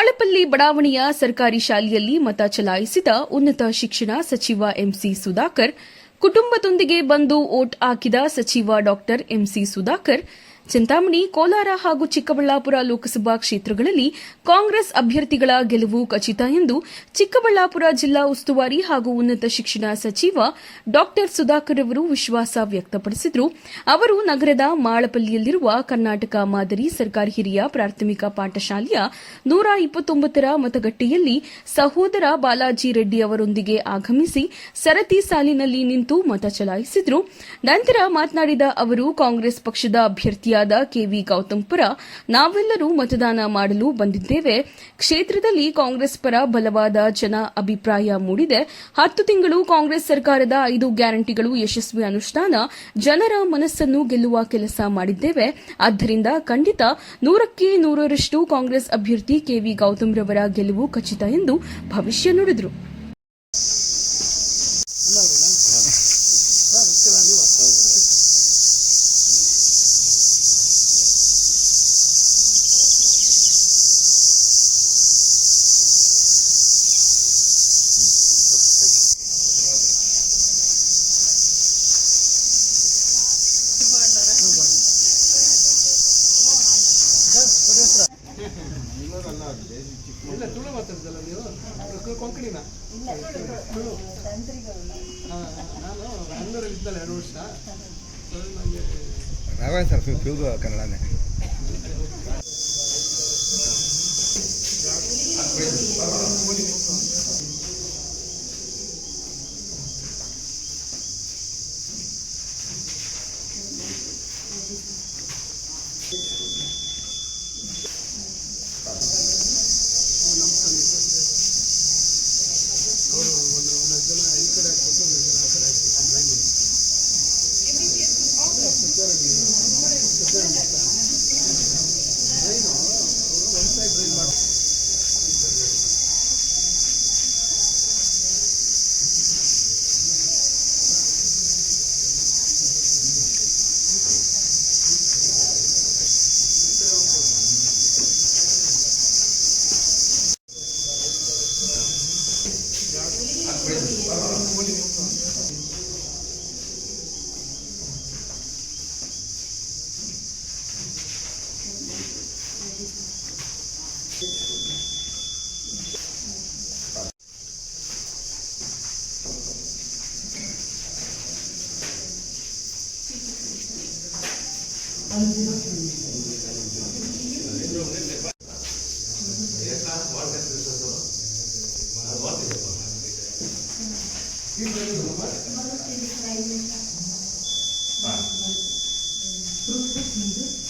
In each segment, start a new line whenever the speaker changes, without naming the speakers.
ಆಳಪಲ್ಲಿ ಬಡಾವಣೆಯ ಸರ್ಕಾರಿ ಶಾಲೆಯಲ್ಲಿ ಮತ ಚಲಾಯಿಸಿದ ಉನ್ನತ ಶಿಕ್ಷಣ ಸಚಿವ ಎಂಸಿ ಸುಧಾಕರ್, ಕುಟುಂಬದೊಂದಿಗೆ ಬಂದು ಓಟ್ ಹಾಕಿದ ಸಚಿವ ಡಾ ಎಂಸಿ ಸುಧಾಕರ್ ಚಿಂತಾಮಣಿ, ಕೋಲಾರ ಹಾಗೂ ಚಿಕ್ಕಬಳ್ಳಾಪುರ ಲೋಕಸಭಾ ಕ್ಷೇತ್ರಗಳಲ್ಲಿ ಕಾಂಗ್ರೆಸ್ ಅಭ್ಯರ್ಥಿಗಳ ಗೆಲುವು ಖಚಿತ ಎಂದು ಚಿಕ್ಕಬಳ್ಳಾಪುರ ಜಿಲ್ಲಾ ಉಸ್ತುವಾರಿ ಹಾಗೂ ಉನ್ನತ ಶಿಕ್ಷಣ ಸಚಿವ ಡಾ. ಸುಧಾಕರ್ ಅವರು ವಿಶ್ವಾಸ ವ್ಯಕ್ತಪಡಿಸಿದರು. ಅವರು ನಗರದ ಮಾಳಪಲ್ಲಿಯಲ್ಲಿರುವ ಕರ್ನಾಟಕ ಮಾದರಿ ಸರ್ಕಾರಿ ಹಿರಿಯ ಪ್ರಾಥಮಿಕ ಪಾಠಶಾಲೆಯ ನೂರ ಇಪ್ಪತ್ತೊಂಬತ್ತರ ಮತಗಟ್ಟೆಯಲ್ಲಿ ಸಹೋದರ ಬಾಲಾಜಿ ರೆಡ್ಡಿ ಅವರೊಂದಿಗೆ ಆಗಮಿಸಿ ಸರತಿ ಸಾಲಿನಲ್ಲಿ ನಿಂತು ಮತ ಚಲಾಯಿಸಿದರು. ನಂತರ ಮಾತನಾಡಿದ ಅವರು, ಕಾಂಗ್ರೆಸ್ ಪಕ್ಷದ ಅಭ್ಯರ್ಥಿಯಾದ ಕೆವಿ ಗೌತಮ್ಪುರ ನಾವೆಲ್ಲರೂ ಮತದಾನ ಮಾಡಲು ಬಂದಿದ್ದೇವೆ. ಕ್ಷೇತ್ರದಲ್ಲಿ ಕಾಂಗ್ರೆಸ್ ಪರ ಬಲವಾದ ಜನ ಅಭಿಪ್ರಾಯ ಮೂಡಿದೆ. ಹತ್ತು ತಿಂಗಳು ಕಾಂಗ್ರೆಸ್ ಸರ್ಕಾರದ ಐದು ಗ್ಯಾರಂಟಿಗಳು ಯಶಸ್ವಿ ಅನುಷ್ಠಾನ, ಜನರ ಮನಸ್ಸನ್ನು ಗೆಲ್ಲುವ ಕೆಲಸ ಮಾಡಿದ್ದೇವೆ. ಆದ್ದರಿಂದ ಖಂಡಿತ ನೂರಕ್ಕೆ ನೂರರಷ್ಟು ಕಾಂಗ್ರೆಸ್ ಅಭ್ಯರ್ಥಿ ಕೆವಿ ಗೌತಮ್ ರವರ ಗೆಲುವು ಖಚಿತ ಎಂದು ಭವಿಷ್ಯ ನುಡಿದರು.
ಇಲ್ಲ ತುಳು ನೀವು? ಕೊಂಕಣಿನ? ತುಳು ನಾನು ಬೆಂಗಳೂರಲ್ಲಿ ಇದ್ದಲ್ಲ ಎರಡು ವರ್ಷ. ಅದು ನನಗೆ
ರಾಘವೇಂದ್ರ ಸರ್ ಕನ್ನಡನೇ.
ఎట్లా వాటర్ తీసుకో అది వాటర్ చెప్పాలి Thank you.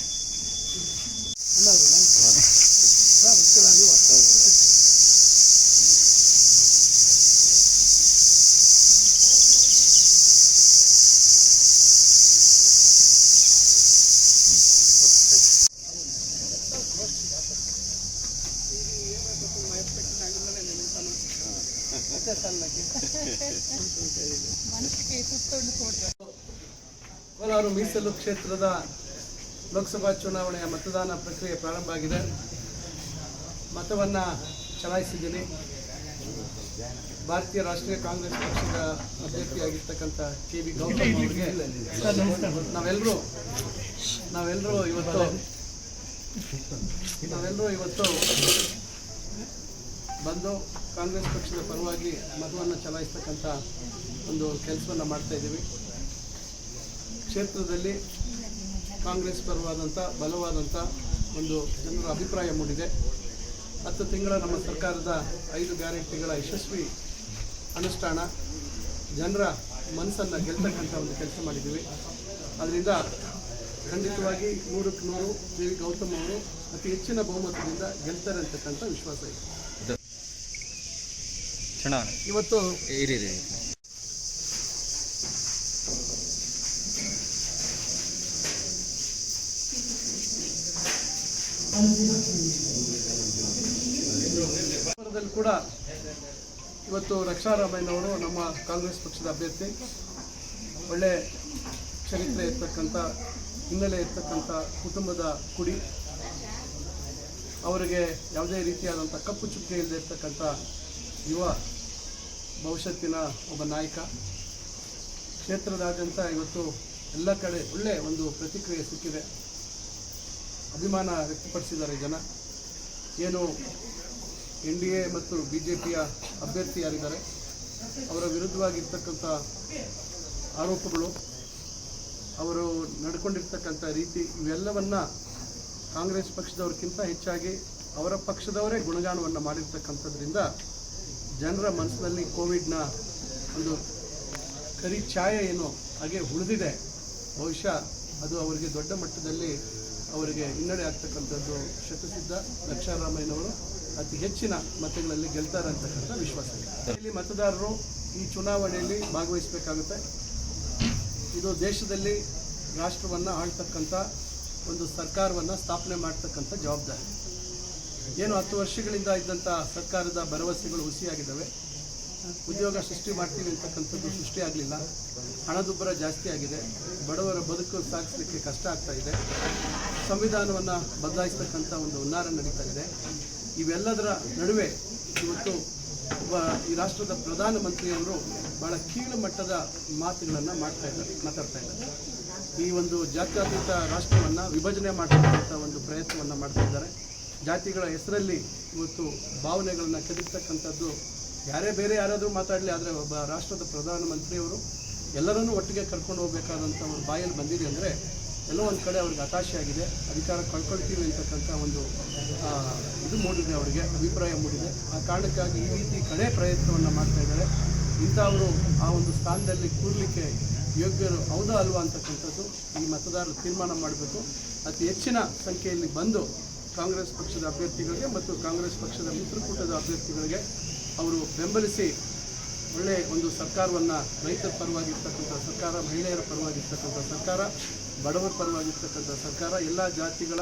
ಕೋಲಾರ ಮೀಸಲು ಕ್ಷೇತ್ರದ ಲೋಕಸಭಾ ಚುನಾವಣೆಯ ಮತದಾನ ಪ್ರಕ್ರಿಯೆ ಪ್ರಾರಂಭ ಆಗಿದೆ. ಮತವನ್ನು ಚಲಾಯಿಸಿದ್ದೀನಿ. ಭಾರತೀಯ ರಾಷ್ಟ್ರೀಯ ಕಾಂಗ್ರೆಸ್ ಪಕ್ಷದ ಅಭ್ಯರ್ಥಿಯಾಗಿರ್ತಕ್ಕಂಥ ಕೆ ವಿ ಗೌತಮ್ ಅವರಿಗೆ ನಾವೆಲ್ಲರೂ ನಾವೆಲ್ಲರೂ ಇವತ್ತು ನಾವೆಲ್ಲರೂ ಇವತ್ತು ಬಂದು ಕಾಂಗ್ರೆಸ್ ಪಕ್ಷದ ಪರವಾಗಿ ಮತವನ್ನು ಚಲಾಯಿಸ್ತಕ್ಕಂಥ ಒಂದು ಕೆಲಸವನ್ನು ಮಾಡ್ತಾ ಇದ್ದೀವಿ. ಕ್ಷೇತ್ರದಲ್ಲಿ ಕಾಂಗ್ರೆಸ್ ಪರವಾದಂಥ, ಬಲವಾದಂಥ ಒಂದು ಜನರ ಅಭಿಪ್ರಾಯ ಮೂಡಿದೆ. ಹತ್ತು ತಿಂಗಳ ನಮ್ಮ ಸರ್ಕಾರದ ಐದು ಗ್ಯಾರಂಟಿಗಳ ಯಶಸ್ವಿ ಅನುಷ್ಠಾನ, ಜನರ ಮನಸ್ಸನ್ನು ಗೆಲ್ತಕ್ಕಂಥ ಒಂದು ಕೆಲಸ ಮಾಡಿದ್ದೀವಿ. ಅದರಿಂದ ಖಂಡಿತವಾಗಿ ನೂರಕ್ಕೆ ನೂರು ದೇವಿ ಗೌತಮ್ ಅವರು ಅತಿ ಹೆಚ್ಚಿನ ಬಹುಮತದಿಂದ ಗೆಲ್ತಾರೆ ಅಂತಕ್ಕಂಥ ವಿಶ್ವಾಸ ಇದೆ.
ಚುನಾವಣೆ
ಇವತ್ತು
ಇರಿ
ಕೂಡ ಇವತ್ತು ರಕ್ಷಾರಾಮಯ್ಯನವರು ನಮ್ಮ ಕಾಂಗ್ರೆಸ್ ಪಕ್ಷದ ಅಭ್ಯರ್ಥಿ. ಒಳ್ಳೆ ಚರಿತ್ರೆ ಇರ್ತಕ್ಕಂಥ ಹಿನ್ನೆಲೆ ಇರ್ತಕ್ಕಂಥ ಕುಟುಂಬದ ಕುಡಿ. ಅವರಿಗೆ ಯಾವುದೇ ರೀತಿಯಾದಂಥ ಕಪ್ಪು ಚುಕ್ಕೆ ಇಲ್ಲದೆ ಇರ್ತಕ್ಕಂಥ ಯುವ ಭವಿಷ್ಯತ್ತಿನ ಒಬ್ಬ ನಾಯಕ. ಕ್ಷೇತ್ರದಾದ್ಯಂತ ಇವತ್ತು ಎಲ್ಲ ಕಡೆ ಒಳ್ಳೆಯ ಒಂದು ಪ್ರತಿಕ್ರಿಯೆ ಸಿಕ್ಕಿದೆ. ಅಭಿಮಾನ ವ್ಯಕ್ತಪಡಿಸಿದ್ದಾರೆ ಜನ. ಏನು ಎನ್ ಡಿ ಎ ಮತ್ತು ಬಿ ಜೆ ಪಿಯ ಅಭ್ಯರ್ಥಿ ಯಾರಿದ್ದಾರೆ ಅವರ ವಿರುದ್ಧವಾಗಿರ್ತಕ್ಕಂಥ ಆರೋಪಗಳು, ಅವರು ನಡ್ಕೊಂಡಿರ್ತಕ್ಕಂಥ ರೀತಿ, ಇವೆಲ್ಲವನ್ನ ಕಾಂಗ್ರೆಸ್ ಪಕ್ಷದವ್ರಿಗಿಂತ ಹೆಚ್ಚಾಗಿ ಅವರ ಪಕ್ಷದವರೇ ಗುಣಗಾನವನ್ನು ಮಾಡಿರ್ತಕ್ಕಂಥದ್ರಿಂದ ಜನರ ಮನಸ್ಸಿನಲ್ಲಿ ಕೋವಿಡ್ನ ಒಂದು ಕರಿ ಛಾಯೆ ಏನು ಹಾಗೆ ಉಳಿದಿದೆ. ಬಹುಶಃ ಅದು ಅವರಿಗೆ ದೊಡ್ಡ ಮಟ್ಟದಲ್ಲಿ ಅವರಿಗೆ ಹಿನ್ನಡೆ ಆಗ್ತಕ್ಕಂಥದ್ದು ಶತಸಿದ್ಧ ಲಕ್ಷಾರಾಮಯ್ಯನವರು ಅತಿ ಹೆಚ್ಚಿನ ಮತಗಳಲ್ಲಿ ಗೆಲ್ತಾರೆ ಅಂತಕ್ಕಂಥ ವಿಶ್ವಾಸ ಇದೆ. ಇಲ್ಲಿ ಮತದಾರರು ಈ ಚುನಾವಣೆಯಲ್ಲಿ ಭಾಗವಹಿಸಬೇಕಾಗುತ್ತೆ. ಇದು ದೇಶದಲ್ಲಿ ರಾಷ್ಟ್ರವನ್ನು ಆಳ್ತಕ್ಕಂಥ ಒಂದು ಸರ್ಕಾರವನ್ನು ಸ್ಥಾಪನೆ ಮಾಡ್ತಕ್ಕಂಥ ಜವಾಬ್ದಾರಿ. ಏನು ಹತ್ತು ವರ್ಷಗಳಿಂದ ಇದ್ದಂಥ ಸರ್ಕಾರದ ಭರವಸೆಗಳು ಹುಸಿಯಾಗಿದ್ದಾವೆ. ಉದ್ಯೋಗ ಸೃಷ್ಟಿ ಮಾಡ್ತೀವಿ ಅಂತಕ್ಕಂಥದ್ದು ಸೃಷ್ಟಿ ಆಗಲಿಲ್ಲ. ಹಣದುಬ್ಬರ ಜಾಸ್ತಿ ಆಗಿದೆ. ಬಡವರ ಬದುಕು ಸಾಗಿಸಲಿಕ್ಕೆ ಕಷ್ಟ ಆಗ್ತಾ ಇದೆ. ಸಂವಿಧಾನವನ್ನು ಬದಲಾಯಿಸ್ತಕ್ಕಂಥ ಒಂದು ಹುನ್ನಾರ ನಡೀತಾ ಇದೆ. ಇವೆಲ್ಲದರ ನಡುವೆ ಇವತ್ತು ಒಬ್ಬ ಈ ರಾಷ್ಟ್ರದ ಪ್ರಧಾನಮಂತ್ರಿಯವರು ಬಹಳ ಕೀಳು ಮಟ್ಟದ ಮಾತುಗಳನ್ನು ಮಾಡ್ತಾ ಇದ್ದಾರೆ, ಮಾತಾಡ್ತಾ ಇದ್ದಾರೆ. ಈ ಒಂದು ಜಾತ್ಯತೀತ ರಾಷ್ಟ್ರವನ್ನು ವಿಭಜನೆ ಮಾಡ್ತಕ್ಕಂಥ ಒಂದು ಪ್ರಯತ್ನವನ್ನು ಮಾಡ್ತಾ ಇದ್ದಾರೆ. ಜಾತಿಗಳ ಹೆಸರಲ್ಲಿ ಇವತ್ತು ಭಾವನೆಗಳನ್ನು ಕದಿಸ್ತಕ್ಕಂಥದ್ದು ಯಾರೇ ಬೇರೆ ಯಾರಾದರೂ ಮಾತಾಡಲಿ, ಆದರೆ ಒಬ್ಬ ರಾಷ್ಟ್ರದ ಪ್ರಧಾನಮಂತ್ರಿಯವರು ಎಲ್ಲರನ್ನೂ ಒಟ್ಟಿಗೆ ಕರ್ಕೊಂಡು ಹೋಗಬೇಕಾದಂಥ ಒಂದು ಬಾಯಲ್ಲಿ ಬಂದಿದೆ ಅಂದರೆ ಎಲ್ಲೋ ಒಂದು ಕಡೆ ಅವ್ರಿಗೆ ಹತಾಶೆ ಆಗಿದೆ, ಅಧಿಕಾರ ಕಳ್ಕೊಳ್ತೀವಿ ಅಂತಕ್ಕಂಥ ಒಂದು ಇದು ಮೂಡಿದೆ ಅವರಿಗೆ, ಅಭಿಪ್ರಾಯ ಮೂಡಿದೆ. ಆ ಕಾರಣಕ್ಕಾಗಿ ಈ ರೀತಿ ಕಡೆ ಪ್ರಯತ್ನವನ್ನು ಮಾಡ್ತಾ ಇದ್ದಾರೆ. ಇಂಥವರು ಆ ಒಂದು ಸ್ಥಾನದಲ್ಲಿ ಕೂರಲಿಕ್ಕೆ ಯೋಗ್ಯರು ಹೌದಾ ಅಲ್ವಾ ಅಂತಕ್ಕಂಥದ್ದು ಈ ಮತದಾರರು ತೀರ್ಮಾನ ಮಾಡಬೇಕು. ಅತಿ ಹೆಚ್ಚಿನ ಸಂಖ್ಯೆಯಲ್ಲಿ ಬಂದು ಕಾಂಗ್ರೆಸ್ ಪಕ್ಷದ ಅಭ್ಯರ್ಥಿಗಳಿಗೆ ಮತ್ತು ಕಾಂಗ್ರೆಸ್ ಪಕ್ಷದ ಮಿತ್ರಕೂಟದ ಅಭ್ಯರ್ಥಿಗಳಿಗೆ ಅವರು ಬೆಂಬಲಿಸಿ ಒಳ್ಳೆ ಒಂದು ಸರ್ಕಾರವನ್ನು ರೈತರ ಪರವಾಗಿರ್ತಕ್ಕಂಥ ಸರ್ಕಾರ, ಮಹಿಳೆಯರ ಪರವಾಗಿರ್ತಕ್ಕಂಥ ಸರ್ಕಾರ, ಬಡವರ ಪರವಾಗಿರ್ತಕ್ಕಂಥ ಸರ್ಕಾರ, ಎಲ್ಲ ಜಾತಿಗಳ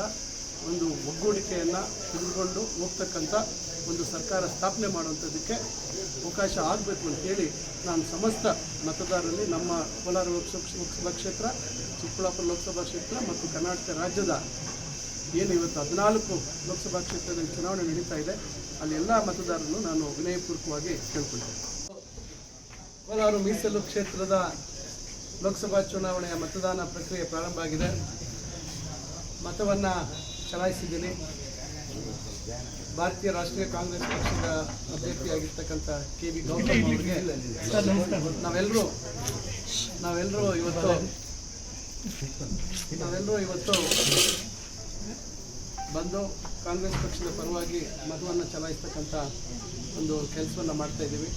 ಒಂದು ಒಗ್ಗೂಡಿಕೆಯನ್ನು ತೆಗೆದುಕೊಂಡು ಹೋಗ್ತಕ್ಕಂಥ ಒಂದು ಸರ್ಕಾರ ಸ್ಥಾಪನೆ ಮಾಡುವಂಥದ್ದಕ್ಕೆ ಅವಕಾಶ ಆಗಬೇಕು ಅಂತೇಳಿ ನಾನು ಸಮಸ್ತ ಮತದಾರರಲ್ಲಿ ನಮ್ಮ ಕೋಲಾರ ಲೋಕಸಭಾ ಲೋಕಸಭಾ ಕ್ಷೇತ್ರ, ಚಿಕ್ಕಬಳ್ಳಾಪುರ ಲೋಕಸಭಾ ಕ್ಷೇತ್ರ ಮತ್ತು ಕರ್ನಾಟಕ ರಾಜ್ಯದ ಏನು ಇವತ್ತು ಹದಿನಾಲ್ಕು ಲೋಕಸಭಾ ಕ್ಷೇತ್ರದಲ್ಲಿ ಚುನಾವಣೆ ನಡೀತಾ ಇದೆ. ಅಲ್ಲಿ ಎಲ್ಲ ಮತದಾರರನ್ನು ನಾನು ವಿನಯಪೂರ್ವಕವಾಗಿ ಕೇಳ್ಕೊಳ್ತೇನೆ. ಕೋಲಾರು ಮೀಸಲು ಕ್ಷೇತ್ರದ ಲೋಕಸಭಾ ಚುನಾವಣೆಯ ಮತದಾನ ಪ್ರಕ್ರಿಯೆ ಪ್ರಾರಂಭ ಆಗಿದೆ. ಮತವನ್ನು ಚಲಾಯಿಸಿದ್ದೀನಿ. ಭಾರತೀಯ ರಾಷ್ಟ್ರೀಯ ಕಾಂಗ್ರೆಸ್ ಪಕ್ಷದ ಅಭ್ಯರ್ಥಿಯಾಗಿರ್ತಕ್ಕಂಥ ಕೆ ವಿ ಗೌತಮ್ ಅವರಿಗೆ ನಾವೆಲ್ಲರೂ ನಾವೆಲ್ಲರೂ ಇವತ್ತು ನಾವೆಲ್ಲರೂ ಇವತ್ತು ಬಂದು ಕಾಂಗ್ರೆಸ್ ಪಕ್ಷದ ಪರವಾಗಿ ಮತವನ್ನು ಚಲಾಯಿಸ್ತಕ್ಕಂಥ ಒಂದು ಕೆಲಸವನ್ನು ಮಾಡ್ತಾ ಇದ್ದೀವಿ.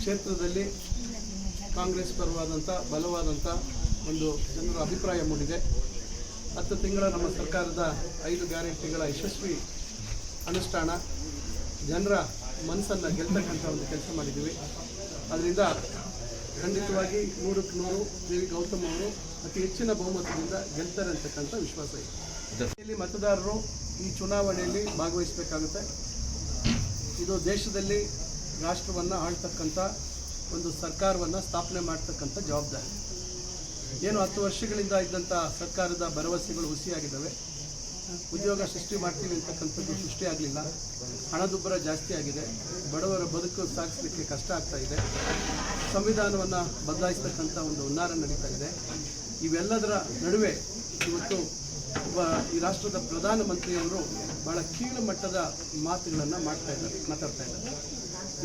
ಕ್ಷೇತ್ರದಲ್ಲಿ ಕಾಂಗ್ರೆಸ್ ಪರವಾದಂಥ, ಬಲವಾದಂಥ ಒಂದು ಜನರ ಅಭಿಪ್ರಾಯ ಮೂಡಿದೆ. ಹತ್ತು ತಿಂಗಳ ನಮ್ಮ ಸರ್ಕಾರದ ಐದು ಗ್ಯಾರಂಟಿಗಳ ಯಶಸ್ವಿ ಅನುಷ್ಠಾನ, ಜನರ ಮನಸ್ಸನ್ನು ಗೆಲ್ತಕ್ಕಂಥ ಒಂದು ಕೆಲಸ ಮಾಡಿದ್ದೀವಿ. ಅದರಿಂದ ಖಂಡಿತವಾಗಿ ನೂರಕ್ಕೆ ನೂರು ದೇವಿ ಗೌತಮ್ ಅವರು ಅತಿ ಹೆಚ್ಚಿನ ಬಹುಮತದಿಂದ ಗೆಲ್ತಾರೆ ಅಂತಕ್ಕಂಥ ವಿಶ್ವಾಸ ಇದೆ. ಇಲ್ಲಿ ಮತದಾರರು ಈ ಚುನಾವಣೆಯಲ್ಲಿ ಭಾಗವಹಿಸಬೇಕಾಗುತ್ತೆ. ಇದು ದೇಶದಲ್ಲಿ ರಾಷ್ಟ್ರವನ್ನು ಆಳ್ತಕ್ಕಂಥ ಒಂದು ಸರ್ಕಾರವನ್ನು ಸ್ಥಾಪನೆ ಮಾಡ್ತಕ್ಕಂಥ ಜವಾಬ್ದಾರಿ. ಏನು ಹತ್ತು ವರ್ಷಗಳಿಂದ ಇದ್ದಂಥ ಸರ್ಕಾರದ ಭರವಸೆಗಳು ಹುಸಿಯಾಗಿದ್ದಾವೆ. ಉದ್ಯೋಗ ಸೃಷ್ಟಿ ಮಾಡ್ತೀವಿ ಅಂತಕ್ಕಂಥದ್ದು ಸೃಷ್ಟಿ ಆಗಲಿಲ್ಲ. ಹಣದುಬ್ಬರ ಜಾಸ್ತಿ ಆಗಿದೆ. ಬಡವರ ಬದುಕು ಸಾಗಿಸಲಿಕ್ಕೆ ಕಷ್ಟ ಆಗ್ತಾ ಇದೆ. ಸಂವಿಧಾನವನ್ನು ಬದಲಾಯಿಸ್ತಕ್ಕಂಥ ಒಂದು ಹುನ್ನಾರ ನಡೀತಾ ಇದೆ. ಇವೆಲ್ಲದರ ನಡುವೆ ಇವತ್ತು ಒಬ್ಬ ಈ ರಾಷ್ಟ್ರದ ಪ್ರಧಾನಮಂತ್ರಿಯವರು ಬಹಳ ಕೀಳು ಮಟ್ಟದ ಮಾತುಗಳನ್ನು ಮಾಡ್ತಾ ಇದ್ದಾರೆ, ಮಾತಾಡ್ತಾ ಇದ್ದಾರೆ.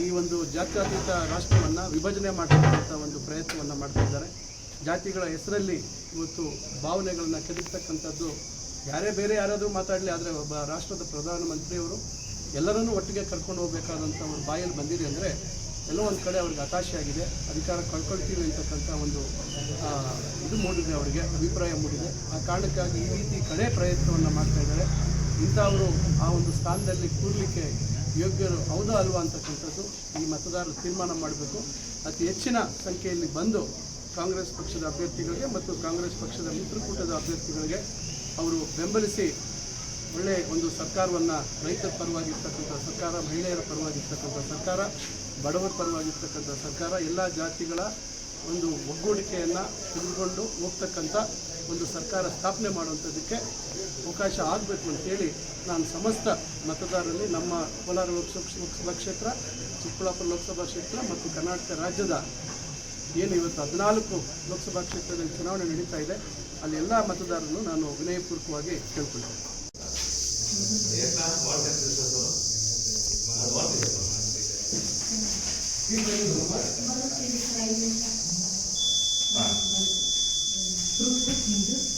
ಈ ಒಂದು ಜಾತ್ಯತೀತ ರಾಷ್ಟ್ರವನ್ನು ವಿಭಜನೆ ಮಾಡ್ತಕ್ಕಂಥ ಒಂದು ಪ್ರಯತ್ನವನ್ನು ಮಾಡ್ತಾ ಇದ್ದಾರೆ. ಜಾತಿಗಳ ಹೆಸರಲ್ಲಿ ಇವತ್ತು ಭಾವನೆಗಳನ್ನು ಕೆದಕ್ತಕ್ಕಂಥದ್ದು ಯಾರೇ ಬೇರೆ ಯಾರಾದರೂ ಮಾತಾಡಲಿ, ಆದರೆ ಒಬ್ಬ ರಾಷ್ಟ್ರದ ಪ್ರಧಾನಮಂತ್ರಿಯವರು ಎಲ್ಲರನ್ನೂ ಒಟ್ಟಿಗೆ ಕರ್ಕೊಂಡು ಹೋಗಬೇಕಾದಂಥ ಒಂದು ಬಾಯಲ್ಲಿ ಬಂದಿದೆ ಅಂದರೆ ಎಲ್ಲೋ ಒಂದು ಕಡೆ ಅವ್ರಿಗೆ ಹತಾಶೆ ಆಗಿದೆ. ಅಧಿಕಾರ ಕಳ್ಕೊಳ್ತೀವಿ ಅಂತಕ್ಕಂಥ ಒಂದು ಇದು ಮೂಡಿದೆ ಅವರಿಗೆ, ಅಭಿಪ್ರಾಯ ಮೂಡಿದೆ. ಆ ಕಾರಣಕ್ಕಾಗಿ ಈ ರೀತಿ ಕಡೆ ಪ್ರಯತ್ನವನ್ನು ಮಾಡ್ತಾ ಇದ್ದಾರೆ. ಇಂಥವರು ಆ ಒಂದು ಸ್ಥಾನದಲ್ಲಿ ಕೂರಲಿಕ್ಕೆ ಯೋಗ್ಯರು ಹೌದಾ ಅಲ್ವಾ ಅಂತಕ್ಕಂಥದ್ದು ಈ ಮತದಾರರು ತೀರ್ಮಾನ ಮಾಡಬೇಕು. ಅತಿ ಹೆಚ್ಚಿನ ಸಂಖ್ಯೆಯಲ್ಲಿ ಬಂದು ಕಾಂಗ್ರೆಸ್ ಪಕ್ಷದ ಅಭ್ಯರ್ಥಿಗಳಿಗೆ ಮತ್ತು ಕಾಂಗ್ರೆಸ್ ಪಕ್ಷದ ಮಿತ್ರಕೂಟದ ಅಭ್ಯರ್ಥಿಗಳಿಗೆ ಅವರು ಬೆಂಬಲಿಸಿ ಒಳ್ಳೆ ಒಂದು ಸರ್ಕಾರವನ್ನು ರೈತರ ಪರವಾಗಿರ್ತಕ್ಕಂಥ ಸರ್ಕಾರ, ಮಹಿಳೆಯರ ಪರವಾಗಿರ್ತಕ್ಕಂಥ ಸರ್ಕಾರ, ಬಡವರ ಪರವಾಗಿರ್ತಕ್ಕಂಥ ಸರ್ಕಾರ, ಎಲ್ಲ ಜಾತಿಗಳ ಒಂದು ಒಗ್ಗೂಡಿಕೆಯನ್ನು ತೆಗೆದುಕೊಂಡು ಹೋಗ್ತಕ್ಕಂಥ ಒಂದು ಸರ್ಕಾರ ಸ್ಥಾಪನೆ ಮಾಡುವಂಥದ್ದಕ್ಕೆ ಅವಕಾಶ ಆಗಬೇಕು ಅಂತೇಳಿ ನಾನು ಸಮಸ್ತ ಮತದಾರರಲ್ಲಿ ನಮ್ಮ ಕೋಲಾರ ಲೋಕಸಭಾ ಕ್ಷೇತ್ರ, ಚಿಕ್ಕಬಳ್ಳಾಪುರ ಲೋಕಸಭಾ ಕ್ಷೇತ್ರ ಮತ್ತು ಕರ್ನಾಟಕ ರಾಜ್ಯದ ಏನು ಇವತ್ತು ಹದಿನಾಲ್ಕು ಲೋಕಸಭಾ ಕ್ಷೇತ್ರದಲ್ಲಿ ಚುನಾವಣೆ ನಡೀತಾ ಇದೆ, ಅಲ್ಲಿ ಎಲ್ಲ ಮತದಾರರನ್ನು ನಾನು ವಿನಯಪೂರ್ವಕವಾಗಿ ಕೇಳ್ಕೊಳ್ತೇನೆ.
Bir böyle durum var. Balık deniz kaybı. Balık deniz. Balık deniz.